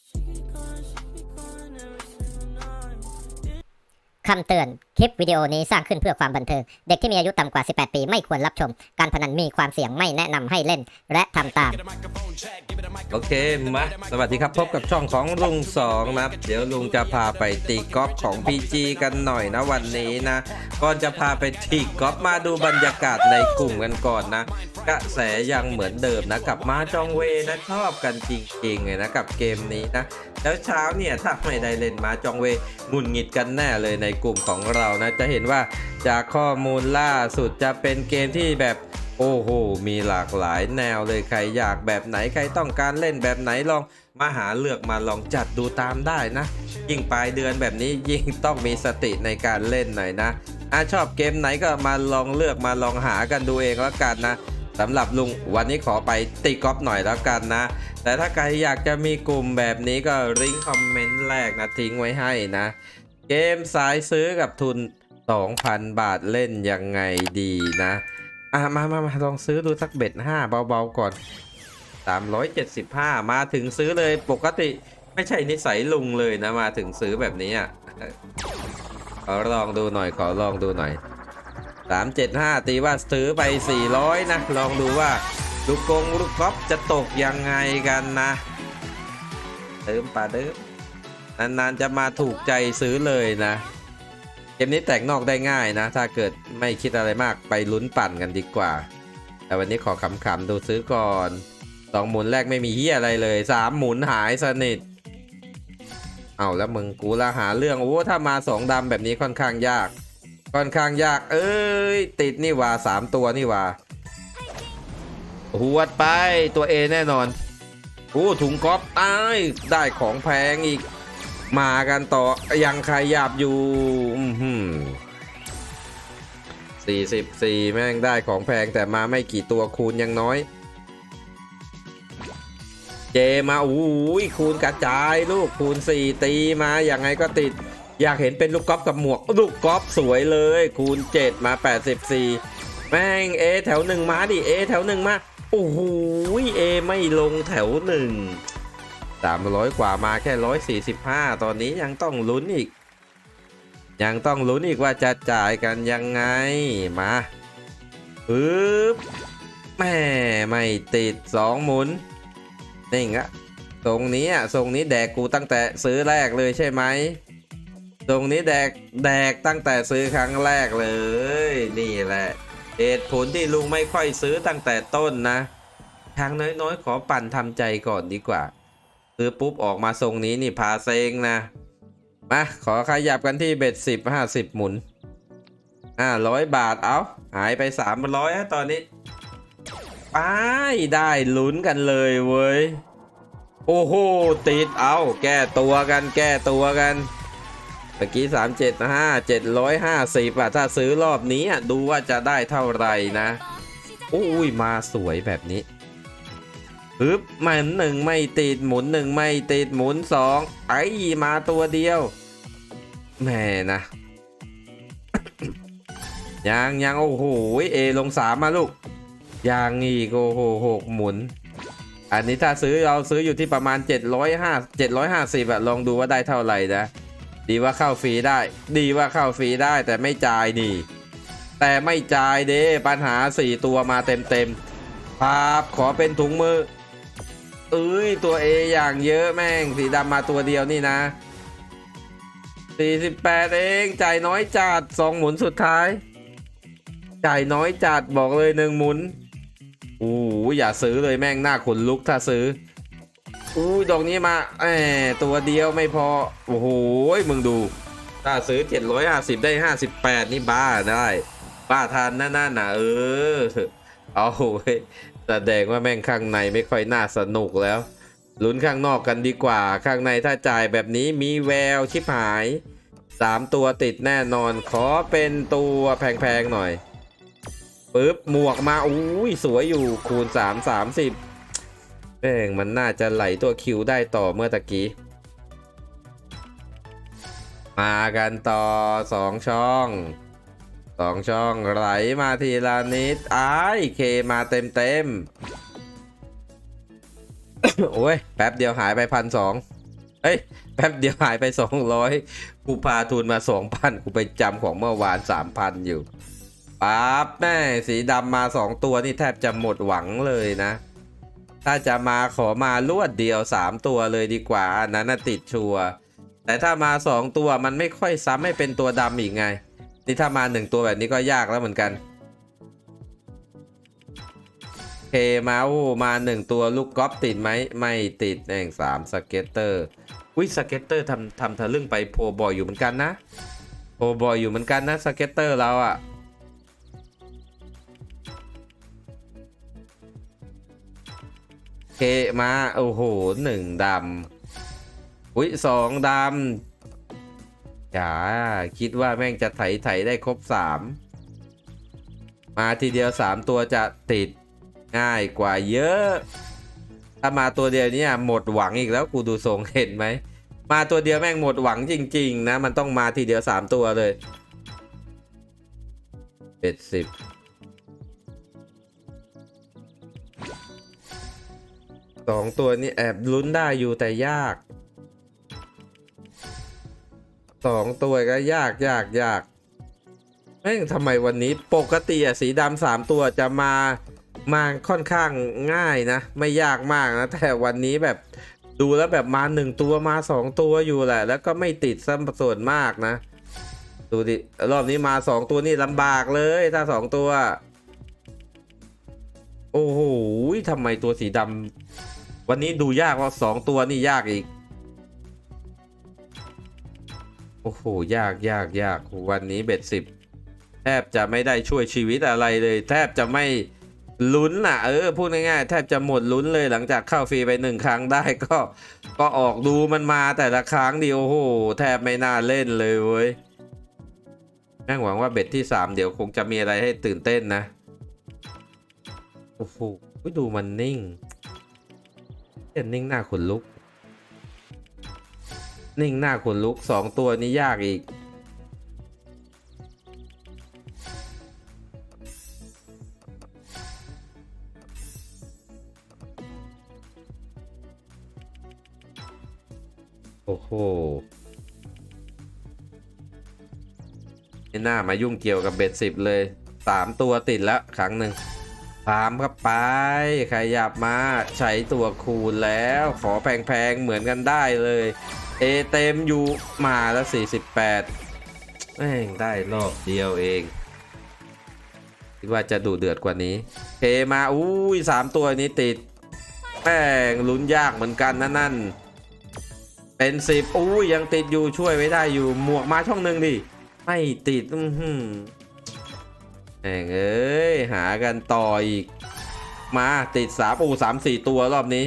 She be gone, she be gone, never คำเตือน คลิปวิดีโอนี้สร้างขึ้นเพื่อความบันเทิง เด็กที่มีอายุต่ำกว่า 18 ปีไม่ควรรับชม การพนันมีความเสี่ยงไม่แนะนำให้เล่น และทำตาม โอเคมาสวัสดีครับพบกับช่องของลุงสองนะครับ เดี๋ยวลุงจะพาไปตีกอล์ฟของ PG กันหน่อยนะวันนี้นะ ก่อนจะพาไปตีกอล์ฟมาดูบรรยากาศในกลุ่มกันก่อนนะ กระแสยังเหมือนเดิมนะกับมาจองเวนะชอบกันจริงๆเลยนะกับเกมนี้นะ แล้วเช้าเนี่ยถ้าไม่ได้เล่นมาจองเวหงุนหงิดกันแน่เลยในกลุ่มของเรานะจะเห็นว่าจากข้อมูลล่าสุดจะเป็นเกมที่แบบโอ้โห มีหลากหลายแนวเลยใครอยากแบบไหนใครต้องการเล่นแบบไหนลองมาหาเลือกมาลองจัดดูตามได้นะ ยิ่งปลายเดือนแบบนี้ยิ่งต้องมีสติในการเล่นหน่อยนะอะชอบเกมไหนก็มาลองเลือกมาลองหากันดูเองแล้วกันนะสำหรับลุงวันนี้ขอไปตีกอล์ฟหน่อยแล้วกันนะ แต่ถ้าใครอยากจะมีกลุ่มแบบนี้ก็ริงคอมเมนต์แรกนะทิ้งไว้ให้นะ เกมสายซื้อกับทุน 2,000 บาทเล่นยังไงดีนะ อะ มามามาลองซื้อดูสักเบ็ดห้าเบาๆก่อน 375 มาถึงซื้อเลยปกติไม่ใช่นิสัยลุงเลยนะมาถึงซื้อแบบนี้อะขอลองดูหน่อยขอลองดูหน่อย375 ตีว่าซื้อไป 400 นะ ลองดูว่าลูกกงลูกกอล์ฟจะตกยังไงกันนะเติมปลาเดิม นานๆจะมาถูกใจซื้อเลยนะ เกมนี้แตกนอกได้ง่ายนะ ถ้าเกิดไม่คิดอะไรมากไปลุ้นปั่นกันดีกว่า แต่วันนี้ขอขำๆดูซื้อก่อนสองหมุนแรกไม่มีเฮียอะไรเลยสามหมุนหายสนิท เอาแล้วมึงกูละหาเรื่อง โอ้ถ้ามาสองดำแบบนี้ค่อนข้างยาก ค่อนข้างยาก เอ้ย ติดนี่ว่าสามตัวนี่ว่าหวดไปตัวเอแน่นอนโอ้ถุงก๊อฟตายได้ของแพงอีก มากันต่อยังใครหยาบอยู่สี่สิบสี่แม่งได้ของแพงแต่มาไม่กี่ตัวคูณยังน้อย เจมาอู้ยคูณกระจายลูกคูณสี่ตีมาอย่างไงก็ติด อยากเห็นเป็นลูกกอล์ฟกับหมวก ลูกกอล์ฟสวยเลย คูณ7มา84แม่งเอแถวหนึ่งมาดิเอแถวหนึ่งมาโอ้โหเอไม่ลงแถวหนึ่ง 300 กว่ามาแค่ 145 ตอนนี้ยังต้องลุ้นอีก ยังต้องลุ้นอีกว่าจะจ่ายกันยังไง มาปึ๊บแม่ไม่ติด 2 หมุนนี่งะตรงนี้อะทรงนี้แดกกูตั้งแต่ซื้อแรกเลยใช่ไหมตรงนี้แดกแดกตั้งแต่ซื้อครั้งแรกเลย นี่แหละเหตุผลที่ลุงไม่ค่อยซื้อตั้งแต่ต้นนะทางน้อยๆ ขอปั่นทำใจก่อนดีกว่า ซื้อปุ๊บออกมาทรงนี้นี่พาเซงนะ มา ขอขยับกันที่เบ็ดสิบห้าสิบหมุนอ่าร้อยบาทเอาหายไปสามร้อยตอนนี้ไปได้ลุ้นกันเลยเว้ย โอ้โห ติดเอา แก้ตัวกันแก้ตัวกันเมื่อกี้สามเจ็ดห้าเจ็ดร้อยห้าสิบอะถ้าซื้อรอบนี้อะดูว่าจะได้เท่าไหร่นะอุ้ยมาสวยแบบนี้ ปึ๊บมันหนึ่งไม่ติดหมุนหนึ่งไม่ติดหมุนสองไอ้มาตัวเดียวแม่นะยังยังโอ้โหเอลงสามมาลูกยังอีกโอ้โหหกหมุน อันนี้ถ้าซื้อเราซื้ออยู่ที่ประมาณ 705 750อะลองดูว่าได้เท่าไหร่นะ ดีว่าเข้าฟรีได้ ดีว่าเข้าฟรีได้แต่ไม่จ่ายนี่ แต่ไม่จ่ายเด้ปัญหา 4 ตัวมาเต็มเต็มๆภาพขอเป็นถุงมือ เอ้ย ตัว A อย่างเยอะแม่ง สีดำมาตัวเดียวนี่นะ 48 เองจ่ายน้อยจัด2หมุนสุดท้าย จ่ายน้อยจัดบอกเลยหนึ่งหมุนอู้อย่าซื้อเลยแม่งหน้าขนลุกถ้าซื้ออู้ดอกนี้มาแหมตัวเดียวไม่พอ โอ้โหมึงดู ถ้าซื้อ 750 ได้ 58 นี่บ้าได้ บ้าทานนั่นน่ะเออ เอาเว้ยแสดงว่าแม่งข้างในไม่ค่อยน่าสนุกแล้วลุ้นข้างนอกกันดีกว่า ข้างในถ้าจ่ายแบบนี้มีแววชิบหาย 3 ตัวติดแน่นอน ขอเป็นตัวแพงๆหน่อยปึ๊บหมวกมาอุ้ยสวยอยู่คูณ 3 30แม่งมันน่าจะไหลตัวคิวได้ต่อเมื่อตะกี้ มากันต่อ 2 ช่อง องช่องไหลมาทีละนิดไอ้เคมาเต็มเต็มโอ้ย แป๊บเดียวหายไปพันสองเอ้ย แป๊บเดียวหายไปสองร้อยกูพาทุนมาสองพันกูไปจำของเมื่อวานสามพันอยู่ปั๊บแม่สีดำมาสองตัวนี่แทบจะหมดหวังเลยนะ ถ้าจะมาขอมาลวดเดียวสามตัวเลยดีกว่าอันนั้นติดชัวแต่ถ้ามาสองตัวมันไม่ค่อยซ้ำให้เป็นตัวดำอีกไง นี่ถ้ามาหนึ่งตัวแบบนี้ก็ยากแล้วเหมือนกันเคมาโอมาหนึ่งตัวลูกกอล์ฟติดไหมไม่ติดแองสามสเก็ตเตอร์วิสเก็ตเตอร์ทำทำทะลึ่งไปโพบอยอยู่เหมือนกันนะโพบอยอยู่เหมือนกันนะสเก็ตเตอร์เราอะเคมาโอ้โหหนึ่งดำอุ้ยสองดำ จ๋าคิดว่าแม่งจะไถไถได้ครบสามมาทีเดียวสามตัวจะติดง่ายกว่าเยอะ ถ้ามาตัวเดียวเนี่ยหมดหวังอีกแล้วกูดูทรงเห็นไหม มาตัวเดียวแม่งหมดหวังจริง ๆ นะ มันต้องมาทีเดียวสามตัวเลยเป็ดสิบสองตัวนี้แอบลุ้นได้อยู่แต่ยาก สองตัวก็ยากยากยากแม่งทำไมวันนี้ปกติอะสีดำสามตัวจะมามาค่อนข้างง่ายนะ ไม่ยากมากนะ แต่วันนี้แบบดูแล้วแบบมาหนึ่งตัวมาสองตัวอยู่แหละ แล้วก็ไม่ติดซ้ำส่วนมากนะ ดูดิ รอบนี้มาสองตัวนี่ลำบากเลยถ้าสองตัว โอ้โหทำไมตัวสีดำวันนี้ดูยากว่าสองตัวนี่ยากอีก โอ้โห ยากยากยากวันนี้เบ็ดสิบแทบจะไม่ได้ช่วยชีวิตอะไรเลย แทบจะไม่ลุ้นน่ะ เออ พูดง่ายๆ แทบจะหมดลุ้นเลยหลังจากเข้าฟรีไปหนึ่งครั้งได้ก็ก็ออกดูมันมาแต่ละครั้งดิโอ้โห แทบไม่น่าเล่นเลยเว้ยแม่งหวังว่าเบ็ดที่สามเดี๋ยวคงจะมีอะไรให้ตื่นเต้นนะ โอ้โหดูมันนิ่งเห็นนิ่งหน้าขนลุก นิ่งหน้าขนลุกสองตัวนี้ยากอีก โอ้โหไม่น่ามายุ่งเกี่ยวกับเบ็ดสิบเลยสามตัวติดแล้วครั้งหนึ่งตามเข้าไปขยับมาใช้ตัวคูณแล้ว ขอแพงๆ เหมือนกันได้เลย เอเต็มยูมาแล้ว 48แม่งได้รอบเดียวเองคิดว่าจะดูเดือดกว่านี้เทมาอุ้ยสามตัวนี้ติดแม่งลุ้นยากเหมือนกันนะนั่นเป็นสิบอู้ยยังติดอยู่ช่วยไว้ได้อยู่หมวกมาช่องหนึ่งดิไม่ติดอือหือแม่งเอ้ยหากันต่ออีก มาติดสามอู้สามสี่ตัวรอบนี้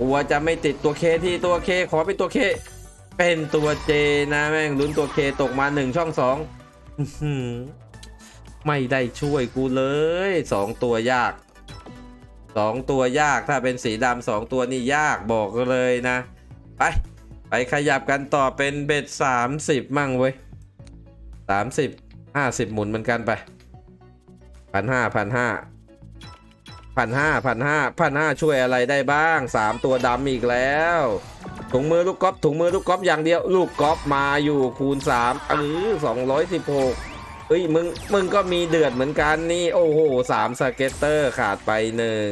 กลัวจะไม่ติดตัวเคที่ตัวเคขอเป็นตัวเค เป็นตัวเจนะแม่งลุ้นตัวเคตกมาหนึ่งช่องสองไม่ได้ช่วยกูเลยสองตัวยากสองตัวยากถ้าเป็นสีดำสองตัวนี่ยากบอกเลยนะ ไป ไปขยับกันต่อเป็นเบ็ดสามสิบมั่งเว้ยสามสิบห้าสิบหมุนเหมือนกันไปพันห้าพันห้า พันห้าพันห้าพันห้าช่วยอะไรได้บ้างสามตัวดำอีกแล้ว ถุงมือลูกกอล์ฟถุงมือลูกกอล์ฟอย่างเดียว ลูกกอล์ฟมาอยู่คูณสามเออสองร้อยสิบหกเฮ้ยมึงมึงก็มีเดือดเหมือนกันนี่โอ้โหสามสเก็ตเตอร์ขาดไปหนึ่ง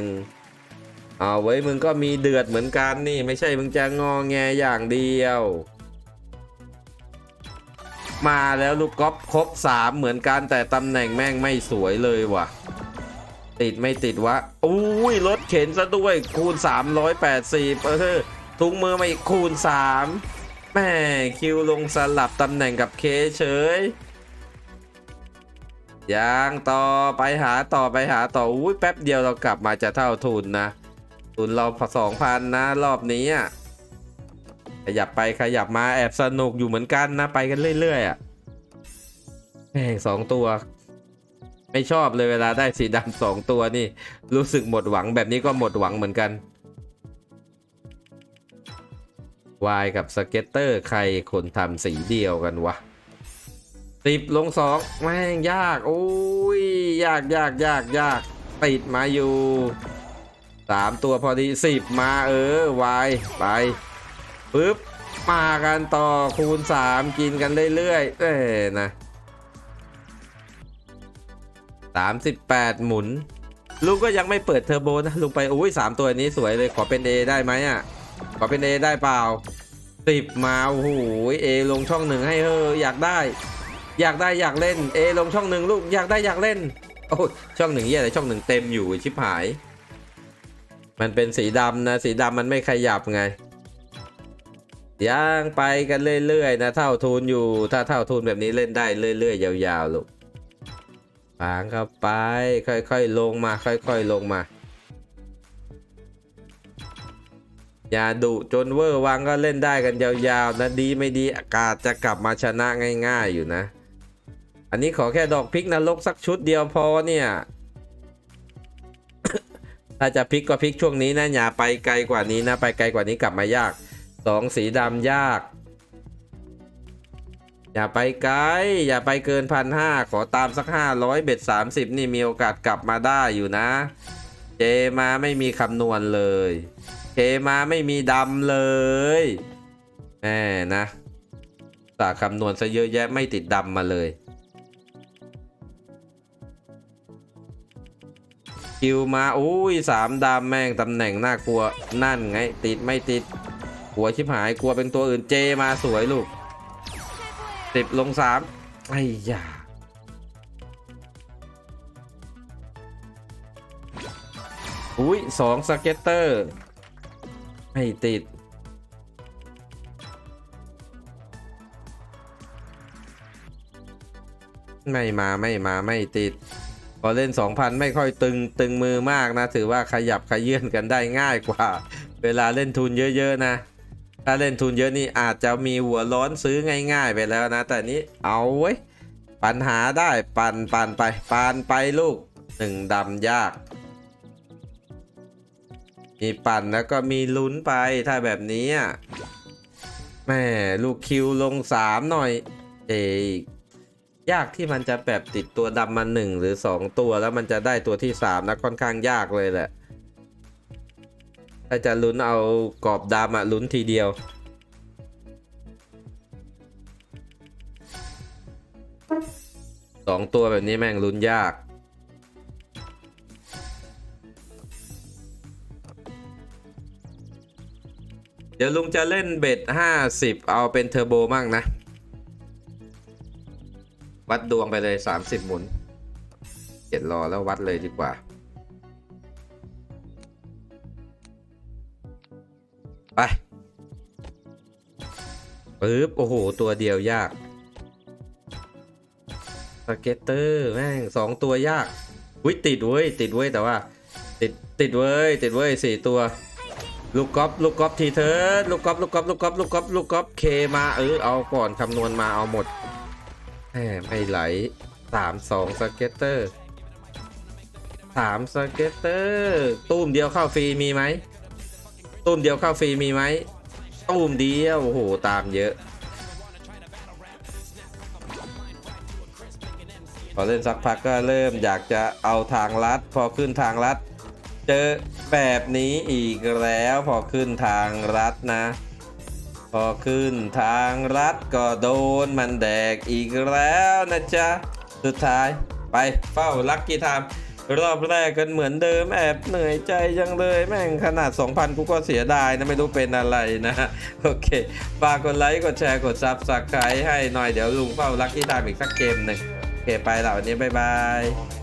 เอาไว้มึงก็มีเดือดเหมือนกันนี่ ไม่ใช่มึงจะงอแงอย่างเดียว มาแล้วลูกกอล์ฟครบสามเหมือนกันแต่ตำแหน่งแม่งไม่สวยเลยว่ะ ติดไม่ติดวะอุ้ยรถเข็นซะด้วยคูณ 380เออทุงมือมาอีกคูณ 3แม่คิวลงสลับตำแหน่งกับเคเฉยยังต่อไปหาต่อไปหาต่ออุ้ยแป๊บเดียวเรากลับมาจะเท่าทุนนะ ทุนเราสองพันนะรอบนี้อะขยับไปขยับมาแอบสนุกอยู่เหมือนกันนะไปกันเรื่อยๆอะแม่งสองตัว ไม่ชอบเลยเวลาได้สีดำสองตัวนี่ รู้สึกหมดหวังแบบนี้ก็หมดหวังเหมือนกันวายกับสเก็ตเตอร์ใครคนทำสีเดียวกันวะสิบลงสองแม่งยาก โอ้ย ยากยากยากยากติดมาอยู่สามตัวพอดีสิบมาเออวายไปปึ๊บ มากันต่อคูณ3กินกันเรื่อยๆเอ้นะ 38 หมุน ลุงก็ยังไม่เปิดเทอร์โบนะ ลุงไปอุ้ยสามตัวนี้สวยเลยขอเป็น A ได้ไหมอะ ขอเป็น A ได้เปล่าสิบมาโอ้โหเอลงช่องหนึ่งให้เอออยากได้ อยากได้อยากเล่น A ลงช่องหนึ่งลูกอยากได้อยากเล่นโอ้ยช่องหนึ่งเหี้ยอะไรช่องหนึ่งเต็มอยู่ชิบหาย มันเป็นสีดำนะ สีดำมันไม่ขยับไงย่างไปกันเรื่อยๆนะ เท่าทุนอยู่ ถ้าเท่าทุนแบบนี้เล่นได้เรื่อยๆยาวๆลูก ปางเข้าไป ค่อยๆลงมา ค่อยๆลงมา อย่าดุจนเวอร์วังก็เล่นได้กันยาวๆนะดีไม่ดีอากาศจะกลับมาชนะง่าย ๆอยู่นะ อันนี้ขอแค่ดอกพริกนรกสักชุดเดียวพอเนี่ย ถ้าจะพลิกก็พลิกช่วงนี้นะอย่าไปไกลกว่านี้นะ ไปไกลกว่านี้กลับมายากสองสีดำยาก อย่าไปไกล อย่าไปเกินพันห้าขอตามสักห้าร้อยเบ็ดสามสิบนี่มีโอกาสกลับมาได้อยู่นะ เจมาไม่มีคำนวณเลยเคมาไม่มีดำเลยแหมนะสาคำนวณซะเยอะแยะไม่ติดดำมาเลย คิวมาอุ้ยสามดำแม่งตำแหน่งน่ากลัวนั่นไง ติดไม่ติด หัวชิบหายกลัวเป็นตัวอื่นเจมาสวยลูก สิบลงสามไอ้ยาอุ้ยสองสเก็ตเตอร์ ไม่ติด ไม่มาไม่มาไม่ติด พอเล่น 2,000 ไม่ค่อยตึงตึงมือมากนะ ถือว่าขยับขยื่นกันได้ง่ายกว่า เวลาเล่นทุนเยอะ ๆ นะ ถ้าเล่นทุนเยอะนี่อาจจะมีหัวร้อนซื้อง่าย ๆ ไปแล้วนะ แต่นี้เอาไว้ปัญหาได้ปันปันไปปันไปลูกหนึ่งดำยาก มีปั่นแล้วก็มีลุ้นไปถ้าแบบนี้อะแม่ลูกคิวลงสามหน่อยเอยากที่มันจะแบบติดตัวดำมาหนึ่งหรือสองตัวแล้วมันจะได้ตัวที่สามนะค่อนข้างยากเลยแหละ ถ้าจะลุ้นเอากรอบดำอะลุ้นทีเดียว สองตัวแบบนี้แม่งลุ้นยากเดี๋ยวลุงจะเล่นเบ็ดห้าสิบเอาเป็นเทอร์โบมั่งนะ วัดดวงไปเลย 30 หมุนเจ็ดรอแล้ววัดเลยดีกว่า ปึ๊บ โอ้โห ตัวเดียวยากสเก็ตเตอร์แม่งสองตัวยากวิติดเว้ยติดเว้ยแต่ว่า ติดติดเว้ยติดเว้ยสี่ตัว ลูกกอล์ฟลูกกอล์ฟทีเทิร์ดลูกกอล์ฟลูกกอล์ฟลูกกอล์ฟลูกกอล์ฟลูกกอล์ฟเคมาเออเอาก่อนคำนวณมาเอาหมดแหมไม่ไหลสามสองสเก็ตเตอร์สามสเก็ตเตอร์ตุ้มเดียวเข้าฟรีมีไหมตุ้มเดียวเข้าฟรีมีไหม ตุ้มเดียวโอ้โหตามเยอะพอเล่นสักพักก็เริ่มอยากจะเอาทางลัด พอขึ้นทางลัด เจอแบบนี้อีกแล้วพอขึ้นทางลัดนะ พอขึ้นทางลัดก็โดนมันแดกอีกแล้วนะจ๊ะ สุดท้ายไปเฝ้าลักกี้ไทม์ รอบแรกกันเหมือนเดิมแอบเหนื่อยใจจังเลย แม่งขนาด 2,000 กูก็เสียดายนะ ไม่รู้เป็นอะไรนะ โอเคฝากกดไลค์ กดแชร์ กดซับสไครต์ให้หน่อยเดี๋ยวลุงเฝ้าลักที่ตามอีกสักเกมหนึ่งโอเคไปแล้ววันนี้บ๊ายบาย